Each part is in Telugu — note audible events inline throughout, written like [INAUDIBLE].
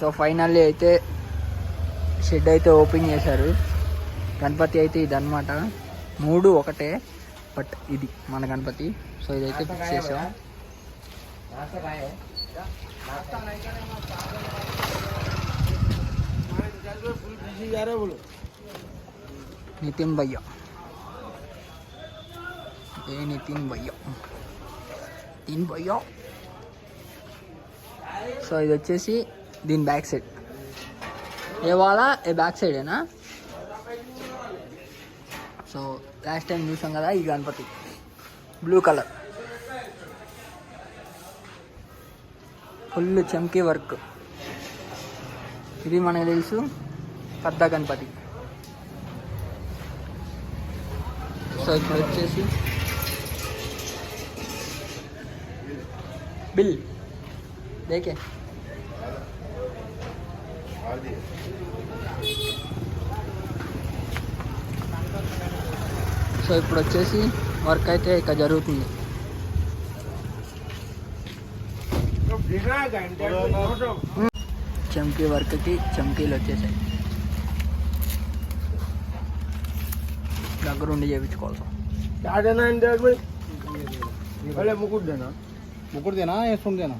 సో ఫైనల్లీ అయితే షెడ్ అయితే ఓపెన్ చేశారు. గణపతి అయితే ఇది అనమాట మూడు ఒకటే బట్ ఇది మన గణపతి. సో ఇదైతే ఫిక్స్ చేసాం. నితిన్ భయ్య. ఏ నితిన్ భయ్య? నితిన్ భయ్య. సో ఇది వచ్చేసి దీని బ్యాక్ సైడ్ ఏ వాళ్ళ? ఏ బ్యాక్ సైడేనా సో లాస్ట్ టైం చూసాం కదా ఈ గణపతి బ్లూ కలర్ ఫుల్ చమ్కీ వర్క్ ఇది మనకు తెలుసు? పెద్ద గణపతి సో ఇప్పుడు వచ్చేసి బిల్ దేకే సో ఇప్పుడు వచ్చేసి వర్క్ అయితే ఇక జరుగుతుంది. చమ్కీ వర్క్కి చమ్కీలు వచ్చేసాయి. దగ్గరుండి చేయించుకోవాలి ముకుడ్దేనా ముకుడ్దేనా వేసుకుంటేనా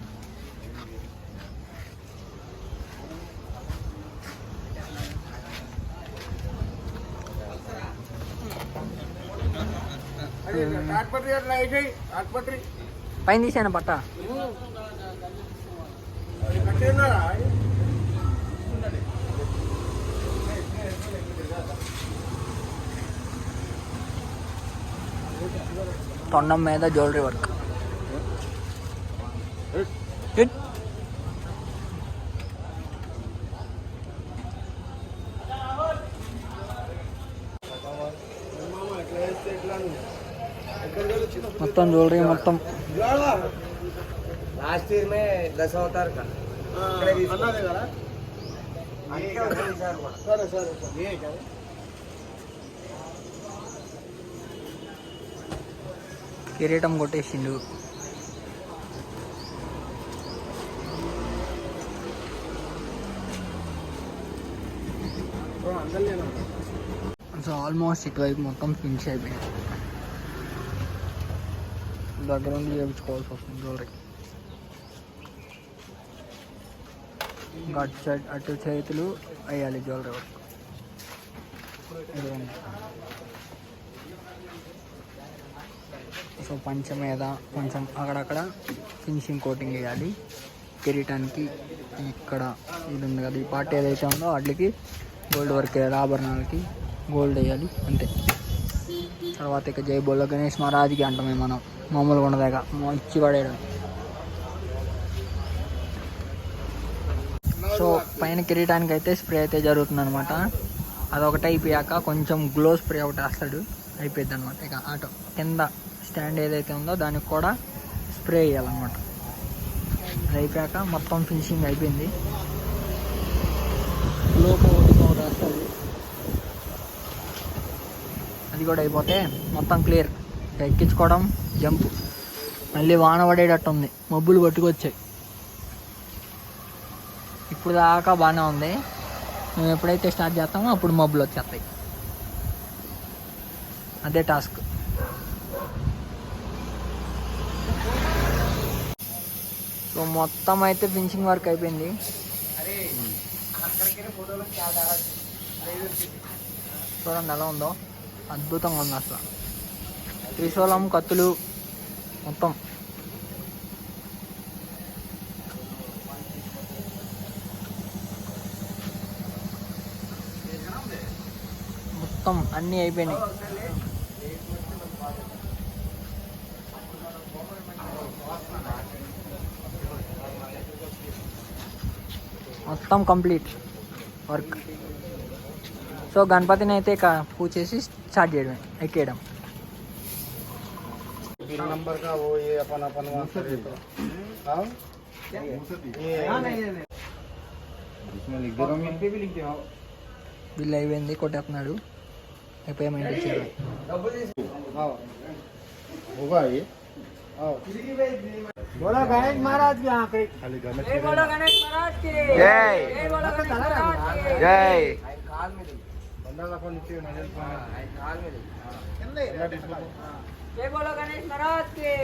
పైన తీసాను పట్ట తొండం మీద జ్యువెలరీ వర్క్. మొత్తం జ్యువెలరీ మొత్తం లాస్ట్ ఇయర్ మే దశ అవతార్ కిరీటం కొట్టేసిండు సో ఆల్మోస్ట్ ఇటువైపు మొత్తం ఫినిష్ అయిపోయింది దగ్గర ఉండి చేయించుకోవాల్సి వస్తుంది జ్యువెలరీ ఇంకా అటు సైడ్ అటు చేతులు వేయాలి జ్యువెలరీ వర్క్. సో పంచ మీద కొంచెం అక్కడక్కడ ఫినిషింగ్ కోటింగ్ వేయాలి. కిరీటానికి ఇక్కడ ఇది ఉంది కదా ఈ పార్ట్ ఏదైతే ఉందో వాటికి గోల్డ్ వర్క్ వేయాలి ఆభరణాలకి గోల్డ్ వేయాలి అంతే. తర్వాత ఇక జై బోల్లో గణేష్ మహారాజ్కి అంటామే మనం. మామూలుగా ఉండదాక మంచి పడేయడం సో పైన కిరీటానికి అయితే స్ప్రే అయితే జరుగుతుంది అనమాట అదొకటి అయిపోయాక కొంచెం గ్లో స్ప్రే ఒకటి వేస్తాడు. అయిపోయింది అనమాట ఇక ఆటో కింద స్టాండ్ ఏదైతే ఉందో దానికి కూడా స్ప్రే వేయాలన్నమాట. అది అయిపోయాక మొత్తం ఫినిషింగ్ అయిపోయింది. గ్లో ఒకటి వేస్తాడు. అది కూడా అయిపోతే మొత్తం క్లియర్. ఎక్కించుకోవడం జంప్. మళ్ళీ వాన పడేటట్టు ఉంది మబ్బులు పట్టుకొచ్చాయి ఇప్పుడు దాకా బాగానే ఉంది. మేము ఎప్పుడైతే స్టార్ట్ చేస్తామో అప్పుడు మబ్బులు వచ్చేస్తాయి. అదే టాస్క్. సో మొత్తం అయితే ఫినిషింగ్ వర్క్ అయిపోయింది. చూడండి ఎలా ఉందో. అద్భుతంగా ఉంది అసలు. త్రిశూలం కత్తులు మొత్తం మొత్తం అన్నీ అయిపోయినాయి మొత్తం కంప్లీట్ వర్క్ సో గణపతిని అయితే ఇక పూజ చేసి స్టార్ట్ చేయడమే ఎక్కేయడం तीन नंबर का वो ये अपन अपन वहाँ करे तो हाँ? ये इसमें लिख दे रहा हूँ भी लिख दे బిల్ అయిపోయింది కొట్టేస్తున్నాడు పేమెంట్ ఇచ్చారు हाँ होगा ये हाँ बोला गणेश महाराज की यहाँ कहीं खाली गणेश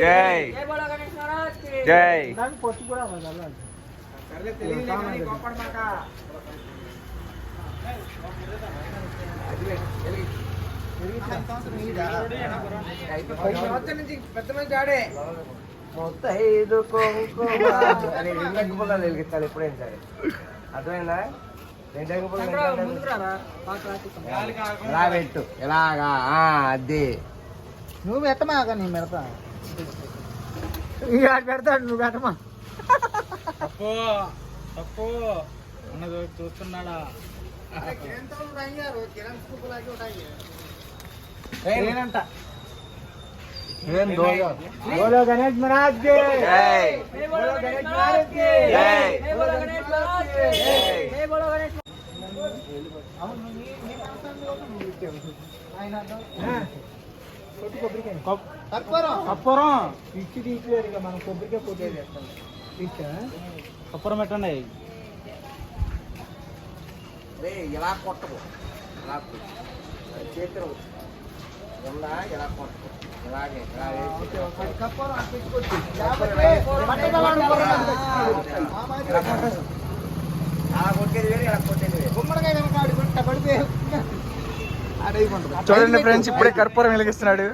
జై జై. జై [LAUGHS] సరే అర్థమైందా? రెండు ఎలాగా? అది. నువ్వు పెట్టమాక నేను పెడతా ఇక పెడతాడు నువ్వు పెట్టమా తప్పు తప్పు అన్నది చూస్తున్నాడా నేనంట కి కర్పూరం కప్పురం పిచ్చి తీయలేదు ఇక మనం కొబ్బరికాయ పోటీ చేస్తాం. పిచ్చా కప్పురం పెట్టండి. ఇలా కొట్టకు. ఇలా చేతిలో. ఉందా? ఇలా కొట్టకు. ఇలాగే ఇలా అలా కొట్టేది వేరు ఇలా కొట్టేది వేరు. గుమ్మడికాయ కనుక ఆడి కొట్ట పడిపోయి ఆడైపోతుంది చూడండి ఫ్రెండ్స్ ఇప్పుడే కర్పూరం వెలిగిస్తున్నాడు.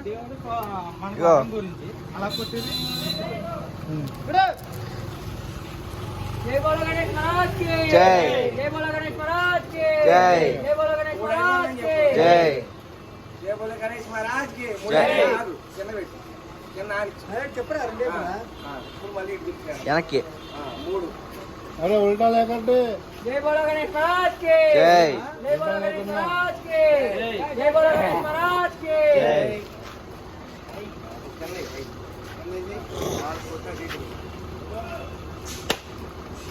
జై. జై. జై. వెనక్కి. అరే ఉల్టా లేకంటే జై కింద పెట్టు. జై కింద ఇటు. కింద ఇది. నాలుగు కొట్టినట్టు ఇటు.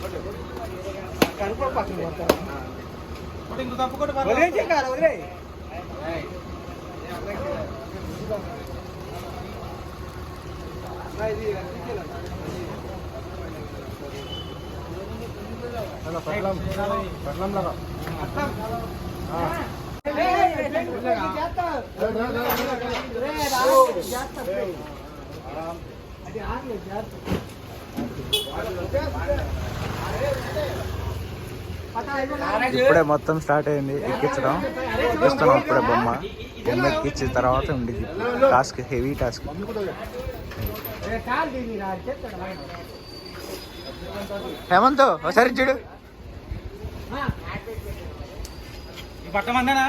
కొట్టు. కనుక్కో పక్కన కొడతారు. ఆ. ఇంకో తప్పు కూడా వదిలేయ్ చెక్కాలి, వదిలేయ్. ఏయ్. అన్నా, ఇది రక్షించాలి. ఇప్పుడే మొత్తం స్టార్ట్ అయింది ఎక్కించడం. ఎక్కిస్తున్నాం ఇప్పుడే బొమ్మ. బొమ్మ ఎక్కించిన తర్వాత ఉండేది టాస్క్ హెవీ టాస్క్. హేమంత్ ఒకసారి చూడు. పట్టమందేనా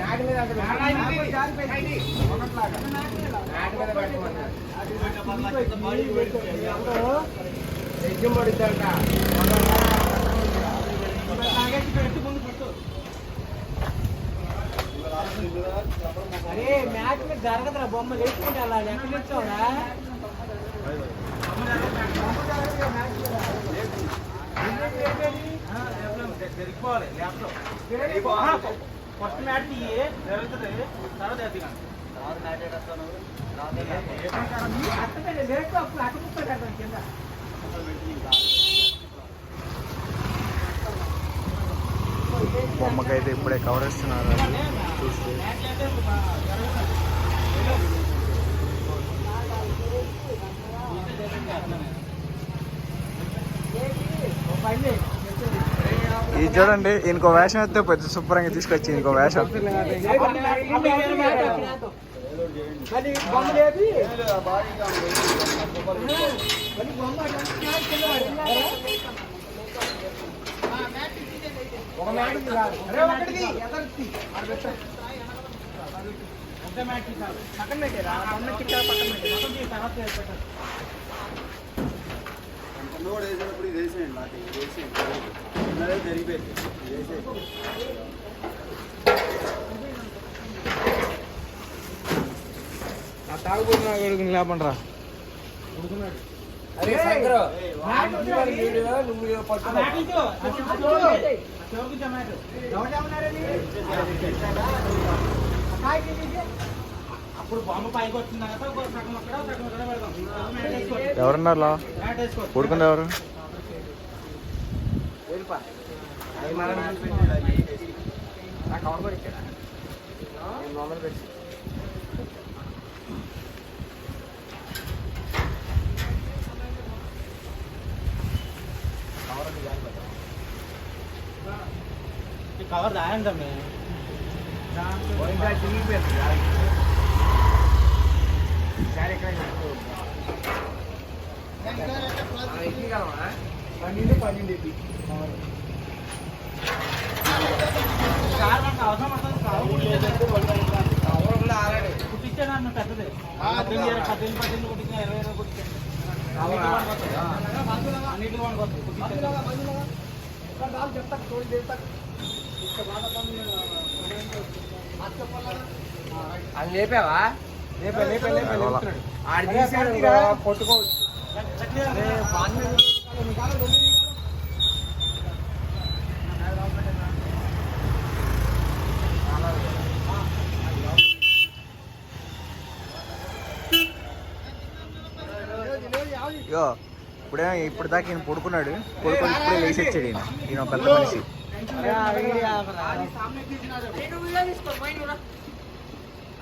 నాటి మీద. అసలు నాటి మీద పెట్టమన్నారు. యజ్ఞం పడుతుందంట. అరే మ్యాచ్ మీద జరగదురా బొమ్మ లేచుకుంటే అలా ఎక్కడ తెచ్చావురా జరిగిపోవాలి ల్యాప్టాప్ ఫస్ట్ మ్యాచ్ ఇయ్యి జరుగుతుంది తర్వాత ఎత్తిగా అక్కడ అప్పుడు అక్కడ ముప్పై కింద బొమ్మకైతే ఇప్పుడే కవర్ ఇస్తున్నారు ఇది చూడండి ఇంకో వేషం అయితే పెద్ద శుభ్రంగా తీసుకొచ్చి ఇంకో వేషం. బొమ్మ లేపి మళ్ళీ బొమ్మ అట్లా కింద పడిందా? ఒక మ్యాచ్ కాదు. అరే ఒకటిది, ఎదరిది. పెద్ద మ్యాట్ తీసారు పక్కన పెట్టారా మొన్న చిక్క పక్కన పెట్టారా మొత్తం తీసి తర్వాత పెట్టారు కూడా వేసినప్పుడు ఇది వేసేయండి నాకు ఇది వేసేయండి. ఉన్నదే జరిగిపోయింది. వేసేయండి. కొడుకుని లేపండ్రా అరే మ్యాట్ ఉంది నువ్వు పట్టుకో అప్పుడు బాంబు పైకి వచ్చింది కదా ఒక సగం అక్కడ సగం ఇక్కడ పెడదాం మ్యాట్ వేసుకోండి. ఎవరున్నారు మ్యాట్ వేసుకోండి. పడుకుంది ఎవరు నాకు కవర్ కూడా ఇచ్చాడా మామూలు పెట్టి కవర్ దాయండి పన్నెండు పన్నెండు ఇది కార్ మనకు అవసరం పడుతుంది కారు కుట్టించాను అన్న పెద్దది పద్దెనిమిది ఇరవై పద్దెనిమిది పద్దెనిమిది కుట్టించిన ఇరవై ఇరవై కుట్టించాను అన్నింటిలో పడుతుంది కుట్టించాను చెప్తా తోడు చేస్తా అది లేపావా? లేపే లేపే లేపే లేపుతున్నాడు. ఆడి తీసాడు పట్టుకోవచ్చు ఇగో ఇప్పుడే ఇప్పుడు దాకా ఈయన పడుకున్నాడు. పడుకొని ఇప్పుడే లేచి వచ్చాడు ఈయన ఈయన పెద్ద మనిషి.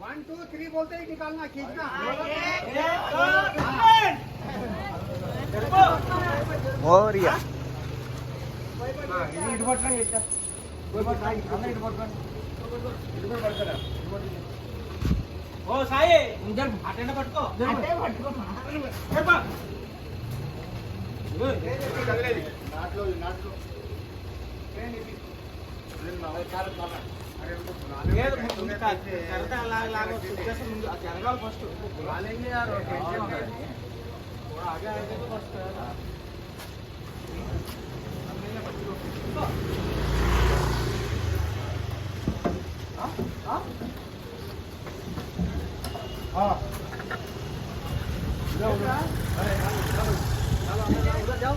वन टू थ्री बोलते ही निकालना खींचना। और ओ साये इधर हटे ना पटको हटे पटको ए बा। नाट लो नाट लो। ट्रेन इसी ट्रेन मार कार मार अरे जाओ जाओ जाओ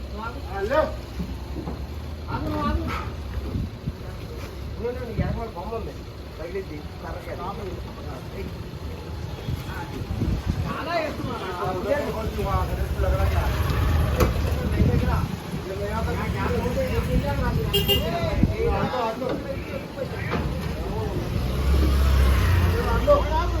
Look.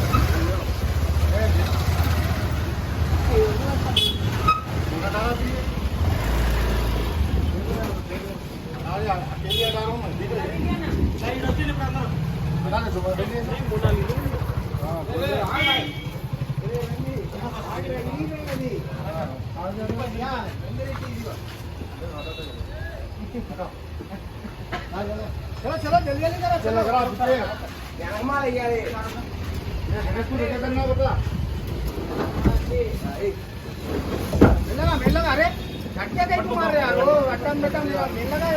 चलो चलो जल्दी जल्दी करो चलो करो पीछे ये गणेश को लेके करना बता మెల్లగా మెల్లగా అరే గట్టిగా కైపు మారే యారు అట్టం పెట్టం మెల్లగా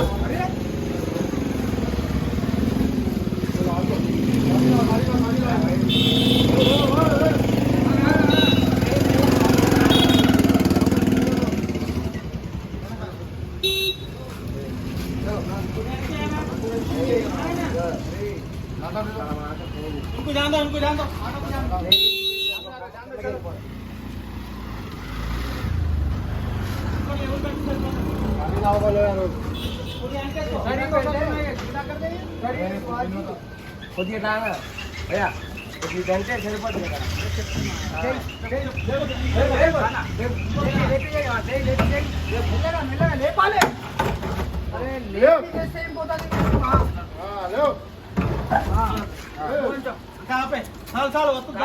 చేయండి అరే ఇంకో జాందో ఇంకో జాందో కొద్దిగా అయ్యా కొద్దిగా అంటే సరిపోతుంది కదా ఇంకా ఆపే చాలు చాలు వస్తుంది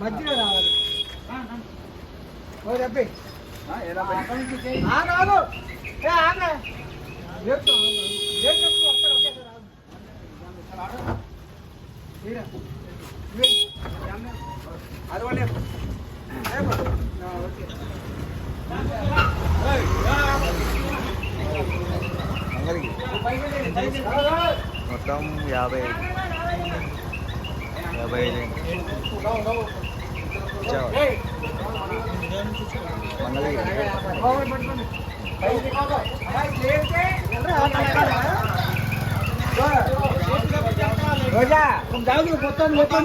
మధ్యలో రావాలి ఓ చెప్పి మొత్తం యాభై ఐదు యాభై ఐదు ఇచ్చావా? ఏయ్, మంగళగిరి బాగుంది, పట్టుకోండి. రోజా జాగ్రత్త మొత్తం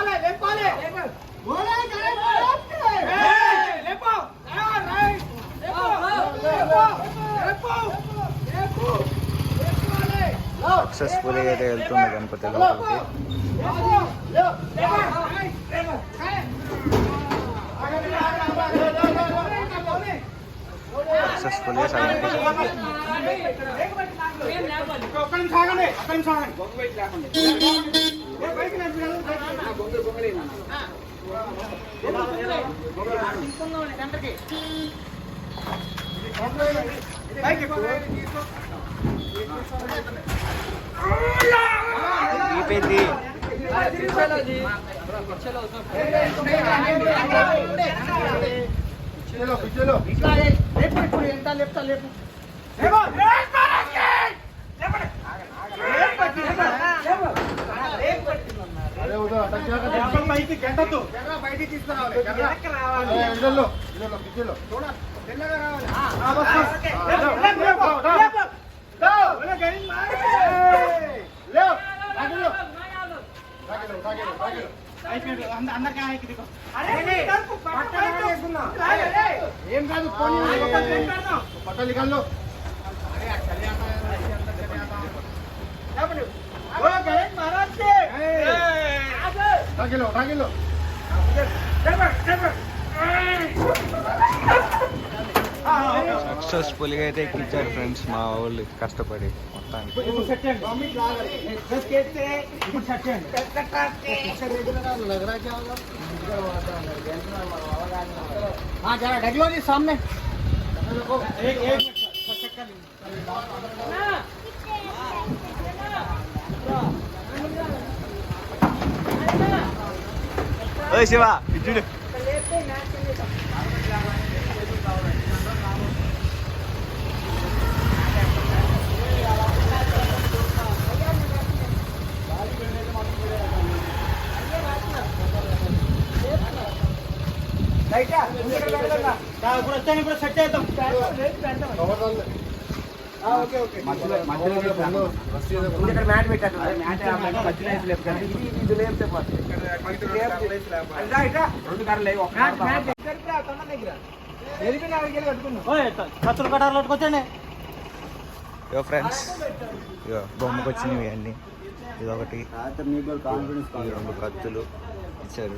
సక్సెస్ఫుల్గా అయితే వెళ్తుంది గణపతి లోపలికి. సక్సెస్ఫుల్గా సాగింది ఒక్క నిమిషం ఆగండి ఒక్క అయిపోయింది బయటికి తీసుకురావాలి ఏ, కాదు పట్టాలి కళ్ళు. తాగిలో తాగిలో సక్సెస్ఫుల్గా అయితే ఎక్కించారు ఫ్రెండ్స్ మా వాళ్ళు కష్టపడి మొత్తానికి సామ్నే శివ చూడు ఇప్పుడు వచ్చాను ఇప్పుడు సెట్ చేద్దాం. మధ్యలో మధ్యలో ఇక్కడ మ్యాట్ మధ్యలో కానీ ఇది లేపితే రెండు కర్రలు లేవు కత్తులు కట్టారు పట్టుకొచ్చండి ఇగో ఫ్రెండ్స్ ఇగో బొమ్మకు వచ్చినవి అన్నీ. ఇదొకటి. రెండు కత్తులు ఇచ్చారు.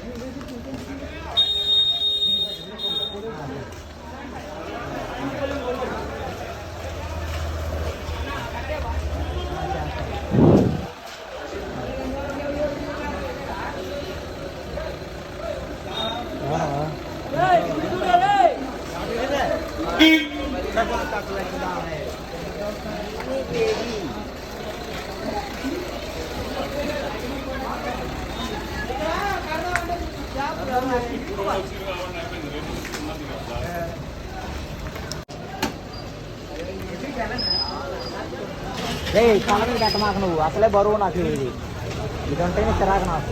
కలర్ పెట్టమాక నువ్వు. అసలే బరువు నాకు ఇది. ఇది ఉంటేనే చిరాకు నాకు.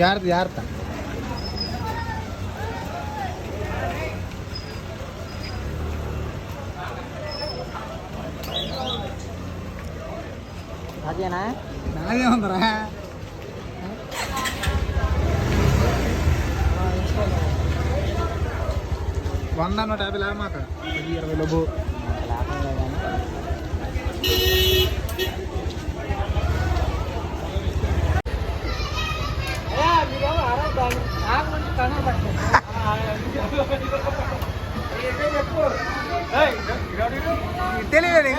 జాగ్రత్త జాగ్రత్త. అదేనా నాదే ఉందరా వంద నూట యాభై లేక మాట ఇరవై లోపు లేకుండా కానీ తెలియదు